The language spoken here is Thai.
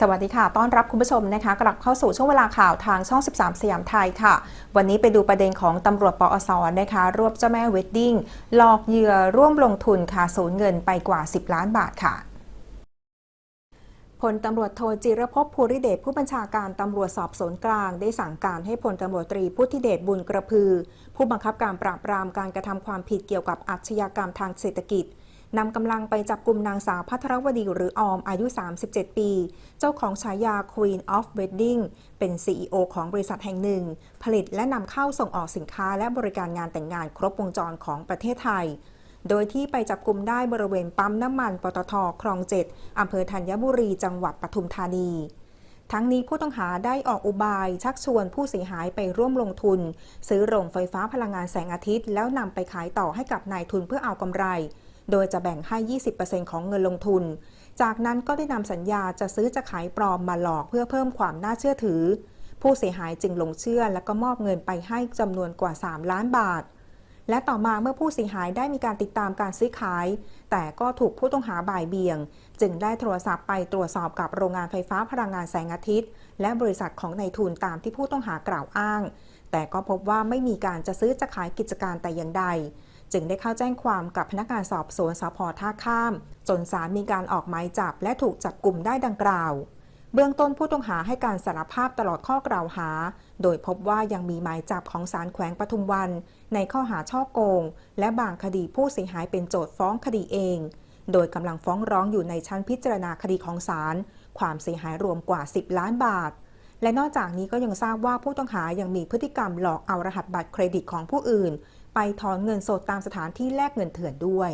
สวัสดีค่ะ ต้อนรับคุณผู้ชมนะคะ กลับเข้าสู่ช่วงเวลาข่าวทางช่อง 13 สยามไทยค่ะ วันนี้ไปดูประเด็นของตำรวจปอสนะคะ รวบเจ้าแม่เวดดิ้ง หลอกเหยื่อร่วมลงทุนค่ะสูญเงินไปกว่า 10 ล้านบาทค่ะพลตำรวจโทจิรภพภูริเดชผู้บัญชาการตำรวจสอบสวนกลาง ได้สั่งการให้พลตำรวจตรีพุทธิเดชบุญกระพือ ผู้บังคับการปราบปรามการกระทำความผิดเกี่ยวกับอาชญากรรมทางเศรษฐกิจ นำกำลังไปจับกลุ่มนางสาวพัทรวดีหรือออมอายุ 37 ปี เจ้าของฉายา Queen of Wedding เป็น CEO ของบริษัทแห่งหนึ่ง ผลิตและนำเข้าส่งออกสินค้าและบริการงานแต่งงานครบวงจรของประเทศไทย โดยที่ไปจับกลุ่มได้บริเวณปั๊มน้ำมันปตทคลองเจ็ดอำเภอธัญบุรีจังหวัดปทุมธานีทั้งนี้ผู้ต้องหาได้ออกอุบายชักชวนผู้เสียหายไปร่วมลงทุน ซื้อโรงไฟฟ้าพลังงานแสงอาทิตย์ แล้วนำไปขายต่อให้กับนายทุนเพื่อเอากำไร โดยจะแบ่งให้ 20%ของเงินลงทุน จากนั้นก็ได้นำสัญญาจะซื้อจะขายปลอมมาหลอกเพื่อเพิ่มความน่าเชื่อถือ ผู้เสียหายจึงหลงเชื่อและก็มอบเงินไปให้จำนวนกว่า 3 ล้านบาท และต่อมาเมื่อผู้เสียหายได้มีการติดตามการซื้อขาย แต่ก็ถูกผู้ต้องหาบ่ายเบี่ยง จึงได้โทรศัพท์ไปตรวจสอบกับโรงงานไฟฟ้าพลังงานแสงอาทิตย์ และบริษัทของนายทุนตามที่ผู้ต้องหากล่าวอ้างแต่ก็พบว่าไม่มีการจะซื้อจะขายกิจการแต่อย่างใด จึงได้เข้าแจ้งความกับพนักงานสอบสวนสพท่าข้าม จนศาลมีการออกหมายจับและถูกจับกลุ่มได้ดังกล่าว เบื้องต้นผู้ต้องหาให้การสารภาพตลอดข้อกล่าวหา โดยพบว่ายังมีหมายจับของศาลแขวงปทุมวัน ในข้อหาช่อโกง และบางคดีผู้เสียหายเป็นโจทย์ฟ้องคดีเอง โดยกำลังฟ้องร้องอยู่ในชั้นพิจารณาคดีของศาลความเสียหายรวมกว่า 10 ล้านบาทและนอกจากนี้ก็ยังทราบว่าผู้ต้องหายังมีพฤติกรรมหลอกเอารหัสบัตรเครดิตของผู้อื่น ถอนเงินสดตามสถานที่แลกเงินเถื่อนด้วย